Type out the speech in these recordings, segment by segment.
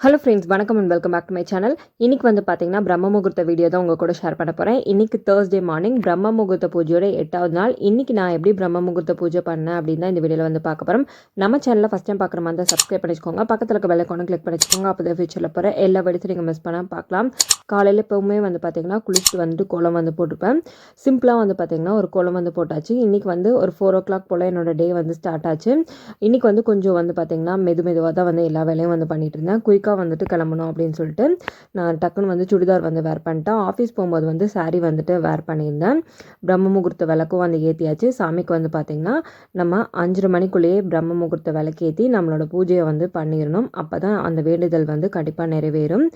Hello friends வணக்கம் and welcome back to my channel இன்னைக்கு வந்து பார்த்தீங்கன்னா பிரம்ம முகூர்த்த வீடியோ தான் உங்கள் கூட ஷேர் பண்ண போகிறேன் இன்னைக்கு தேர்ஸ்டே மார்னிங் பிரம்ம முகூர்த்த பூஜையோட எட்டாவது நாள். இன்னைக்கு நான் எப்படி பிரம்ம முகூர்த்த பூஜை பண்ணேன் அப்படின்னு தான் இந்த வீடியோவில் வந்து பார்க்க போகிறோம் நம்ம சேனலில் ஃபஸ்ட் டைம் பார்க்குற மாதிரி தான் சப்ஸ்கிரைப் பண்ணிக்கோங்க பக்கத்தில் இருக்க பெல்லைக்கான கிளிக் பண்ணிக்கோங்க அப்போ தான் ஃபியூச்சரில் போகிற எல்லா வீடியோஸும் நீங்கள் மிஸ் பண்ணால் பார்க்கலாம். காலையில் எப்போவுமே வந்து பார்த்திங்கன்னா குளிச்சுட்டு வந்துட்டு கோலம் வந்து போட்டுப்பேன் சிம்பிளாக வந்து பார்த்திங்கன்னா ஒரு கோலம் வந்து போட்டாச்சு. இன்றைக்கி வந்து ஒரு ஃபோர் ஓ கிளாக் போல் என்னோட டே வந்து ஸ்டார்ட் ஆச்சு. இன்றைக்கி வந்து கொஞ்சம் வந்து பார்த்திங்கன்னா மெது மெதுவாக தான் வந்து எல்லா வேலையும் வந்து பண்ணிகிட்டு இருந்தேன். குயிக்காக வந்துட்டு கிளம்பணும் அப்படின்னு சொல்லிட்டு நான் டக்குன்னு வந்து சுடிதார் வந்து வேர் பண்ணிட்டேன். ஆஃபீஸ் போகும்போது வந்து saree வந்துட்டு வேர் பண்ணியிருந்தேன். பிரம்ம முகூர்த்த விளக்கும் வந்து ஏற்றியாச்சு சாமிக்கு வந்து பார்த்திங்கன்னா நம்ம அஞ்சரை மணிக்குள்ளேயே பிரம்ம முகூர்த்த விளக்கேற்றி நம்மளோட பூஜையை வந்து பண்ணிடணும் அப்போ தான் அந்த வேண்டுதல் வந்து கண்டிப்பாக நிறைவேறும்.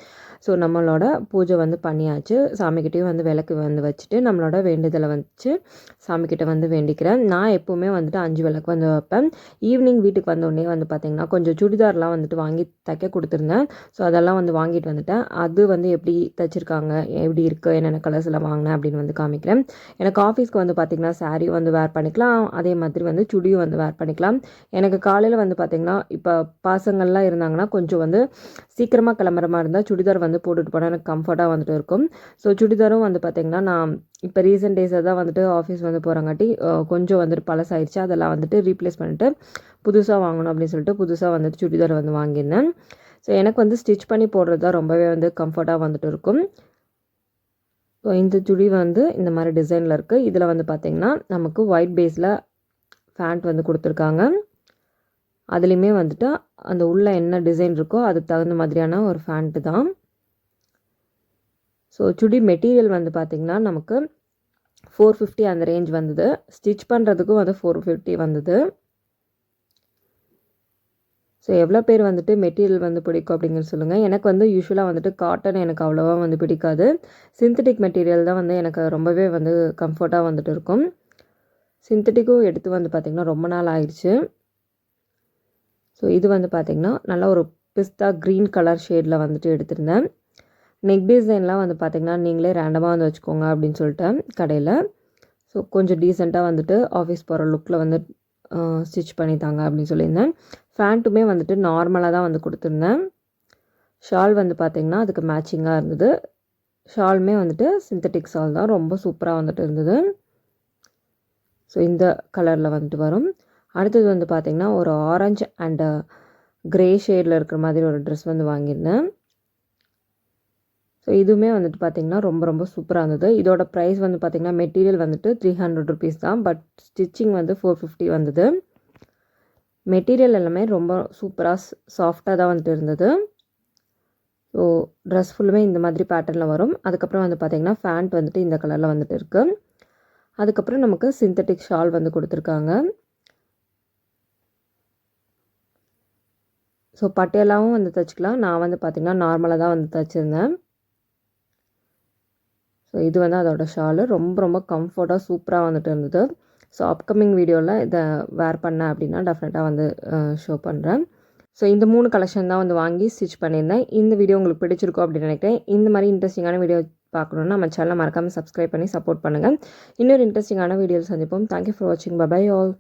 ஸோ நம்மளோட பூஜை வந்து பண்ணியாச்சு. சாமிக்கிட்டேயும் வந்து விளக்கு வந்து வச்சுட்டு நம்மளோட வேண்டுதலை வச்சு சாமிக்கிட்ட வந்து வேண்டிக்கிறேன். நான் எப்போவுமே வந்துட்டு அஞ்சு விளக்கு வந்து வைப்பேன். ஈவினிங் வீட்டுக்கு வந்தோடனே வந்து பார்த்திங்கன்னா கொஞ்சம் சுடிதார்லாம் வந்துட்டு வாங்கி தைக்க கொடுத்துருந்தேன். ஸோ அதெல்லாம் வந்து வாங்கிட்டு வந்துட்டேன். அது வந்து எப்படி தைச்சிருக்காங்க? எப்படி இருக்குது என்னென்ன கலர்ஸில் வாங்கினேன் அப்படின்னு வந்து காமிக்கிறேன். எனக்கு ஆஃபீஸ்க்கு வந்து பார்த்திங்கன்னா சாரீ வந்து வேர் பண்ணிக்கலாம். அதே மாதிரி வந்து சுடியும் வந்து வேர் பண்ணிக்கலாம். எனக்கு காலையில் வந்து பார்த்திங்கன்னா இப்போ பாசங்கள்லாம் இருந்தாங்கன்னா கொஞ்சம் வந்து சீக்கிரமாக கிளம்புற மாதிரி இருந்தால் சுடிதார் வந்து போட்டுட்டு போனால் எனக்கு கம்ஃபர்ட்டாக வந்துட்டு இருக்கும். ஸோ சுடிதாரும் வந்து பார்த்திங்கன்னா நான் இப்போ ரீசெண்ட் டேஸாக தான் வந்துட்டு ஆஃபீஸ் வந்து போகிறங்காட்டி கொஞ்சம் வந்துட்டு பழசாயிருச்சு. அதெல்லாம் வந்துட்டு ரீப்ளேஸ் பண்ணிட்டு புதுசாக வாங்கணும் அப்படின்னு சொல்லிட்டு புதுசாக வந்துட்டு சுடிதார் வந்து வாங்கியிருந்தேன். ஸோ எனக்கு வந்து ஸ்டிச் பண்ணி போடுறது தான் ரொம்பவே வந்து கம்ஃபர்ட்டாக வந்துட்டு இருக்கும். ஸோ இந்த சுடி வந்து இந்த மாதிரி டிசைனில் இருக்குது இதில் வந்து பார்த்திங்கன்னா நமக்கு ஒயிட் பேஸில் ஃபேண்ட் வந்து கொடுத்துருக்காங்க. அதுலேயுமே வந்துட்டு அந்த உள்ளே என்ன டிசைன் இருக்கோ அதுக்கு தகுந்த மாதிரியான ஒரு ஃபேண்ட்டு தான். ஸோ சுடி மெட்டீரியல் வந்து பார்த்திங்கன்னா நமக்கு ஃபோர் ஃபிஃப்டி அந்த ரேஞ்ச் வந்தது. ஸ்டிச் பண்ணுறதுக்கும் வந்து ஃபோர் ஃபிஃப்டி வந்தது. ஸோ எவ்வளோ பேர் வந்துட்டு மெட்டீரியல் வந்து பிடிக்கும் அப்படிங்கிறது சொல்லுங்கள் எனக்கு வந்து யூஸ்வலாக வந்துட்டு காட்டன் எனக்கு அவ்வளோவா வந்து பிடிக்காது. சிந்தட்டிக் மெட்டீரியல் தான் வந்து எனக்கு ரொம்பவே வந்து கம்ஃபர்ட்டாக வந்துட்டு இருக்கும். சிந்தட்டிக்கும் எடுத்து வந்து பார்த்திங்கன்னா ரொம்ப நாள் ஆயிடுச்சு. ஸோ இது வந்து பார்த்திங்கன்னா நல்லா ஒரு பிஸ்தா க்ரீன் கலர் ஷேடில் வந்துட்டு எடுத்திருந்தேன். நெக் டிசைன்லாம் வந்து பார்த்திங்கன்னா நீங்களே ரேண்டமாக வந்து வச்சுக்கோங்க அப்படின்னு சொல்லிட்டேன் கடையில். ஸோ கொஞ்சம் டீசெண்டாக வந்துட்டு ஆஃபீஸ் போகிற லுக்கில் வந்து ஸ்டிச் பண்ணி தாங்க அப்படின்னு சொல்லியிருந்தேன். ஃபேண்ட்டுமே வந்துட்டு நார்மலாக தான் வந்து கொடுத்துருந்தேன். ஷால் வந்து பார்த்திங்கன்னா அதுக்கு மேட்சிங்காக இருந்தது. ஷாலுமே வந்துட்டு சிந்தட்டிக் ஷால் தான். ரொம்ப சூப்பராக வந்துட்டு இருந்தது. ஸோ இந்த கலரில் வந்துட்டு வரும். அடுத்தது வந்து பார்த்திங்கன்னா ஒரு ஆரஞ்சு அண்டு க்ரே ஷேடில் இருக்கிற மாதிரி ஒரு ட்ரெஸ் வந்து வாங்கியிருந்தேன். ஸோ இதுவுமே வந்துட்டு பார்த்திங்கன்னா ரொம்ப ரொம்ப சூப்பராக இருந்தது. இதோட ப்ரைஸ் வந்து பார்த்திங்கன்னா மெட்டீரியல் வந்துட்டு த்ரீ ஹண்ட்ரட் ருபீஸ் தான். பட் ஸ்டிச்சிங் வந்து ஃபோர் ஃபிஃப்டி வந்தது. மெட்டீரியல் எல்லாமே ரொம்ப சூப்பராக சாஃப்டாக தான் வந்துட்டு இருந்தது. ஸோ ட்ரெஸ் ஃபுல்லுமே இந்த மாதிரி பேட்டர்னில் வரும். அதுக்கப்புறம் வந்து பார்த்திங்கன்னா ஃபேண்ட் வந்துட்டு இந்த கலரில் வந்துட்டு இருக்குது அதுக்கப்புறம் நமக்கு சிந்தட்டிக் ஷால் வந்து கொடுத்துருக்காங்க. ஸோ பட்டியலாவும் வந்து தைச்சிக்கலாம். நான் வந்து பார்த்திங்கன்னா நார்மலாக தான் வந்து தைச்சிருந்தேன். ஸோ இது வந்து அதோட ஷாலு ரொம்ப ரொம்ப கம்ஃபர்ட்டாக சூப்பராக வந்துட்டு இருந்தது. ஸோ அப்கமிங் வீடியோவில் இதை வேர் பண்ணேன் அப்படின்னா டெஃபினட்டாக வந்து ஷோ பண்ணுறேன் ஸோ இந்த மூணு கலெக்ஷன் தான் வந்து வாங்கி ஸ்டிச் பண்ணியிருந்தேன். இந்த வீடியோ உங்களுக்கு பிடிச்சிருக்கும் அப்படின்னு நினைக்கிறேன். இந்த மாதிரி இன்ட்ரெஸ்டிங்கான வீடியோ பார்க்கணுன்னா நம்ம சேனலை மறக்காமல் சப்ஸ்கிரைப் பண்ணி சப்போர்ட் பண்ணுங்கள் இன்னொரு இன்ட்ரெஸ்டிங்கான வீடியோ சந்திப்போம். தேங்க்யூ ஃபார் வாட்சிங் பபாய் ஆல்